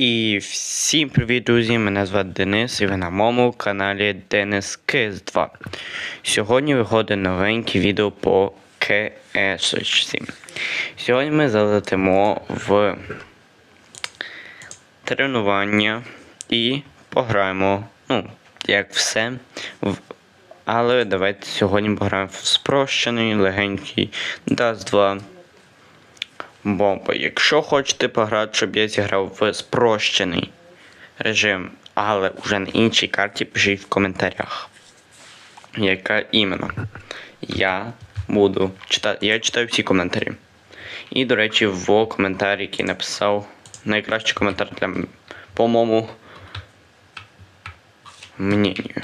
І всім привіт, друзі! Мене звати Денис і ви на моєму каналі Денис КС 2. Сьогодні виходить новеньке відео по КС Сьогодні ми залетимо в тренування і пограємо, ну, як все. В... Але давайте сьогодні пограємо в спрощений, легенький Dust 2 бомба. Якщо хочете пограти, щоб я зіграв в спрощений режим, але вже на іншій карті, пишіть в коментарях. Яка іменно? Я буду читати. Я читаю всі коментарі. І, до речі, в коментарі, який написав найкращий коментар для по моєму мнению.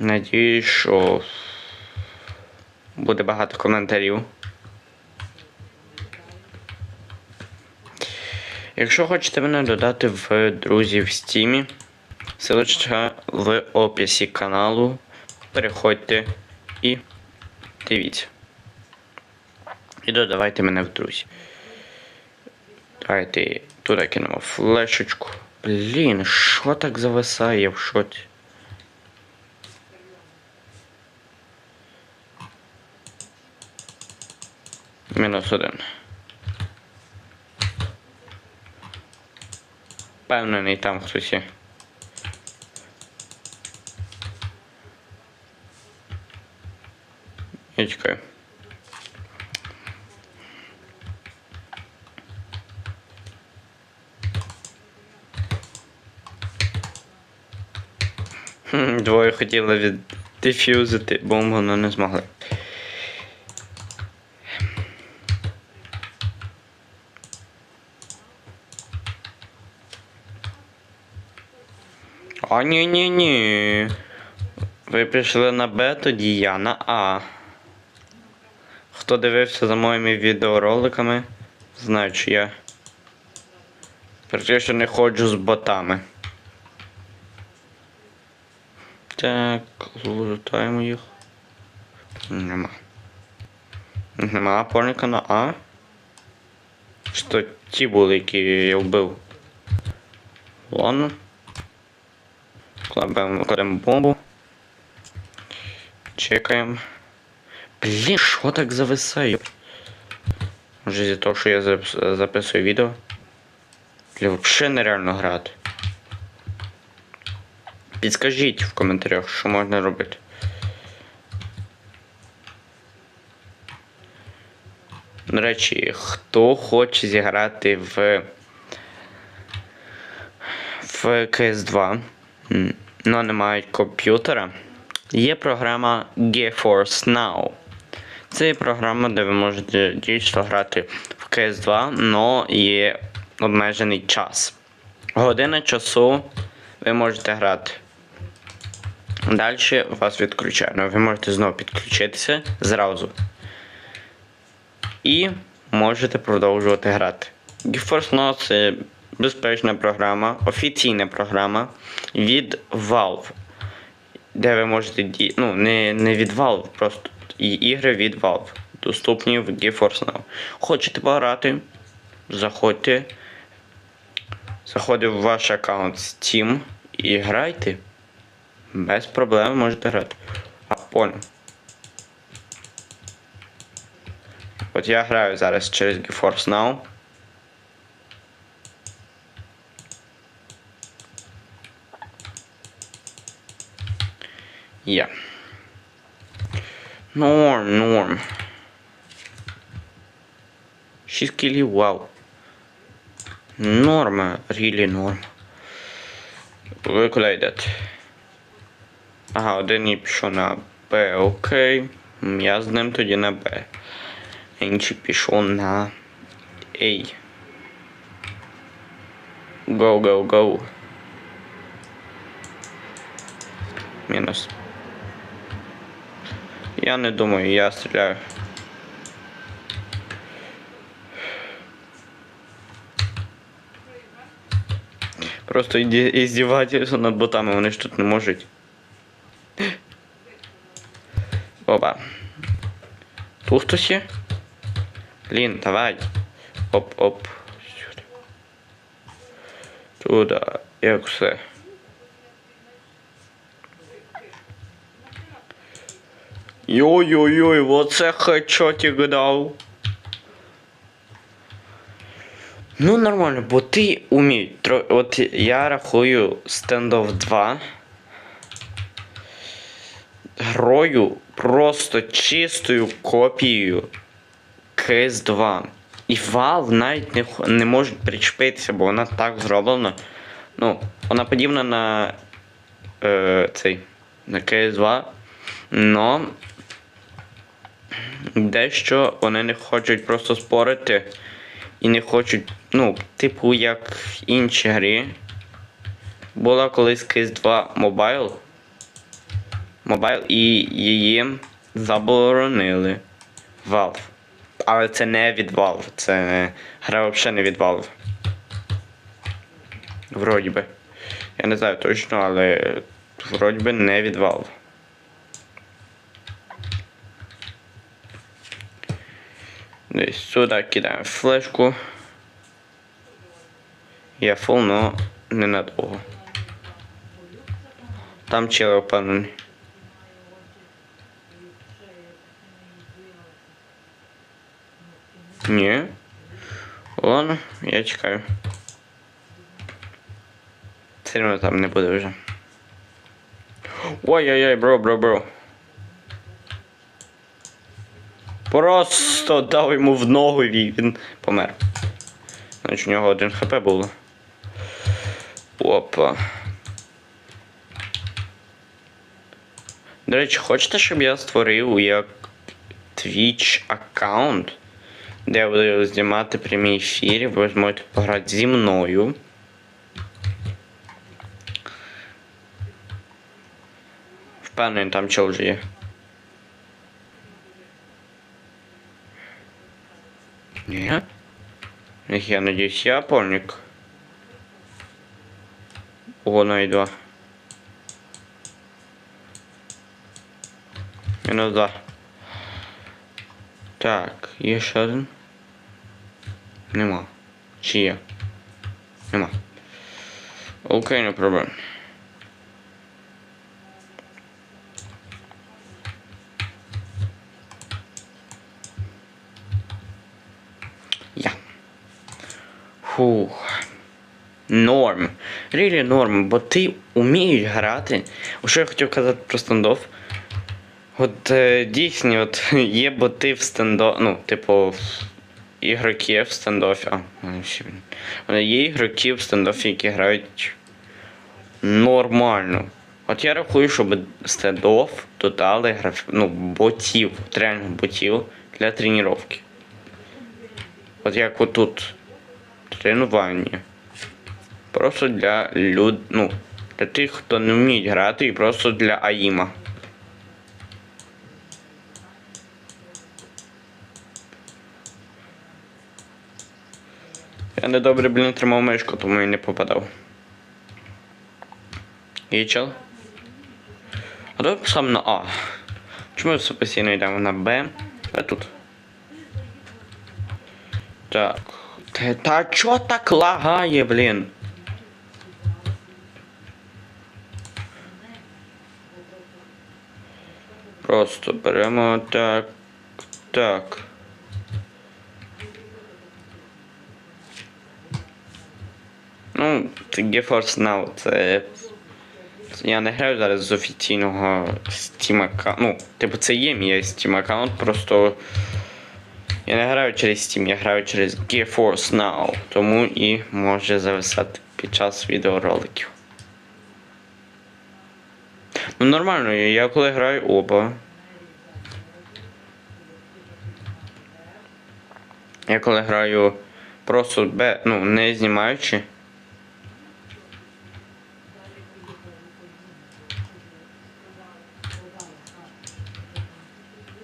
Надіюсь, що буде багато коментарів. Якщо хочете мене додати в друзі в стімі, ссылочка в описі каналу. Переходьте і дивіться. І додавайте мене в друзі. Давайте туди кинемо флешечку. Блін, що так зависає в шоці? Мінус один. Впевнений там хтось є. Я чекаю. Хм, Двоє хотіли віддефюзити бомбу, але не змогли. А ні, ні, ні. Ви прийшли на Б, тоді я на А. Хто дивився за моїми відеороликами, знає, що я практично не ходжу з ботами. Так, лутаємо їх. Нема. Нема опорника на А. Що ті були, які я вбив. Ладно. Кладемо, бомбу. Чекаємо. Блін, що так зависає? Може з-за того, що я зап- записую відео. Бля, взагалі нереально грати. Підскажіть в коментарях, що можна робити. До речі, хто хоче зіграти в в CS2, но не мають комп'ютера, є програма GeForce Now. Це є програма, де ви можете дійсно грати в CS2, но є обмежений час. Година часу ви можете грати. Далі вас відключають. Ну, Ви можете знову підключитися зразу. І можете продовжувати грати. GeForce Now це безпечна програма, офіційна програма від Valve. Де ви можете ді... ну, не, не від Valve, просто і ігри від Valve. Доступні в GeForce Now. Хочете пограти? Заходьте. Заходьте в ваш аккаунт Steam і грайте. Без проблем можете грати. А понял. От я граю зараз через GeForce Now. Є. Норм, норм. 6 кілів, вау. Норма, really норм. Ви куди йдете? Ага, один і пішов на Б, окей. Я з ним тоді на Б. Інший пішов на A. Go, go, go. Мінус. Я не думаю, я стріляю. Просто іздівательство над ботами, вони ж тут не можуть. Опа. Тут хтось є? Блін, давай. Оп-оп. Туди. Як все. Йой-йой-йой, оце хедшотик дав. Ну, нормально, бо ти умій. От я рахую стендов 2. Грою просто чистою копією КС 2. І Valve навіть не, не може причепитися, бо вона так зроблена. Ну, вона подібна на е, цей на КС 2. Но дещо вони не хочуть просто спорити і не хочуть, ну, типу, як інші грі. Була колись КС 2 Mobile. Mobile і її заборонили. Valve. Але це не від Valve, це гра взагалі не від Valve. Вроді би. Я не знаю точно, але вроді би не від Valve. Десь сюди кидаємо флешку. Я фул, но ненадовго. Там чел впевнений. Ні. Ладно, я чекаю. Все одно там не буде вже. Ой-ой-ой, бро, бро, бро. Просто дав йому в ногу і він помер. Значить у нього один хп було. Опа. До речі, хочете, щоб я створив як Twitch аккаунт, де я буду знімати прямі ефіри, ви зможете пограти зі мною. Впевнений, там чел вже є. Нет? Я надеюсь, я опорник. Ого, на и два. Мінус два. Так, є ще один. Нема. Є? Нема. Окей, не проблем. Я. Фух. Норм. Рілі норм, бо ти вмієш грати. Що я хотів казати про стендоф. От е, дійсні, от є боти в стендоф, ну, типу, ігроки в стендофі. А, є ігроки в стендофі, які грають нормально. От я рахую, щоб стендоф додали граф... ну, ботів, от реально ботів для тренування. От як отут тренування. Просто для люд... ну, для тих, хто не вміють грати, і просто для АІМа. Я недобре, блін, тримав мишку, тому і не попадав. Чел? А давай сам на А. Чому все постійно йдемо на Б? А тут. Так. Та, чо так лагає, блін? Просто беремо так. Так. Ну, це GeForce Now, це. Я не граю зараз з офіційного Steam аккаунту. Ну, типу, це є мій Steam аккаунт, просто. Я не граю через Steam, я граю через GeForce Now, тому і може зависати під час відеороликів. Ну нормально, я коли граю оба. Я коли граю просто бе, ну, не знімаючи.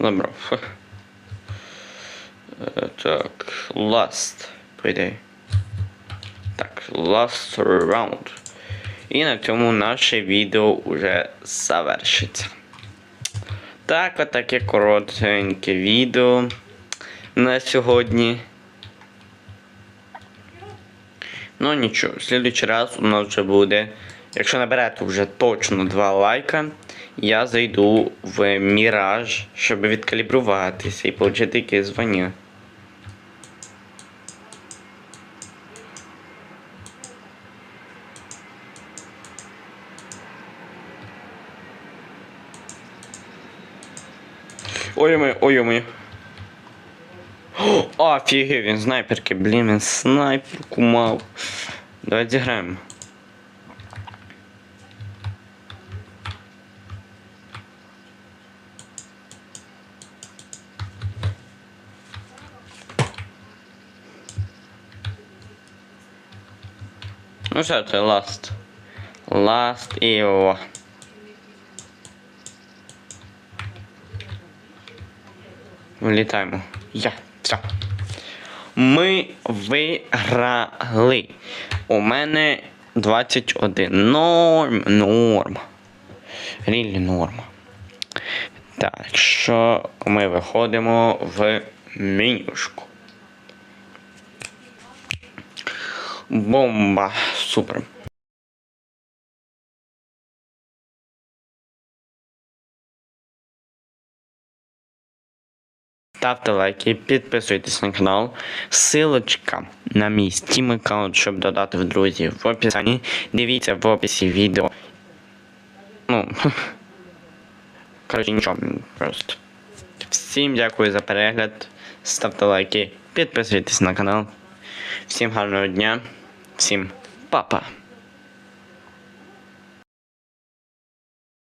Забрав. Е, Так, last, по. Так, last round. І на цьому наше відео вже завершиться. Так, отаке коротеньке відео на сьогодні. Ну нічого, в следующий раз у нас вже буде. Якщо наберете вже точно 2 лайка, я зайду в Міраж, щоб відкалібруватися і отримати якесь звання. Ой моє, ой моє. Офігеть, він снайперки, блін, він снайперку мав. Давай зіграємо. Ну що це last. Last і о. Влітаємо. Я. Все. Ми виграли. У мене 21. Норм. Норм. Рілі норм. Так, що ми виходимо в менюшку. Бомба. Супер. Ставте лайки, підписуйтесь на канал. Силочка на мій Steam аккаунт, щоб додати в друзі в описанні. Дивіться в описі відео. Ну. Коротше, нічого, просто. Всім дякую за перегляд. Ставте лайки, підписуйтесь на канал. Всім гарного дня. Всім па-па.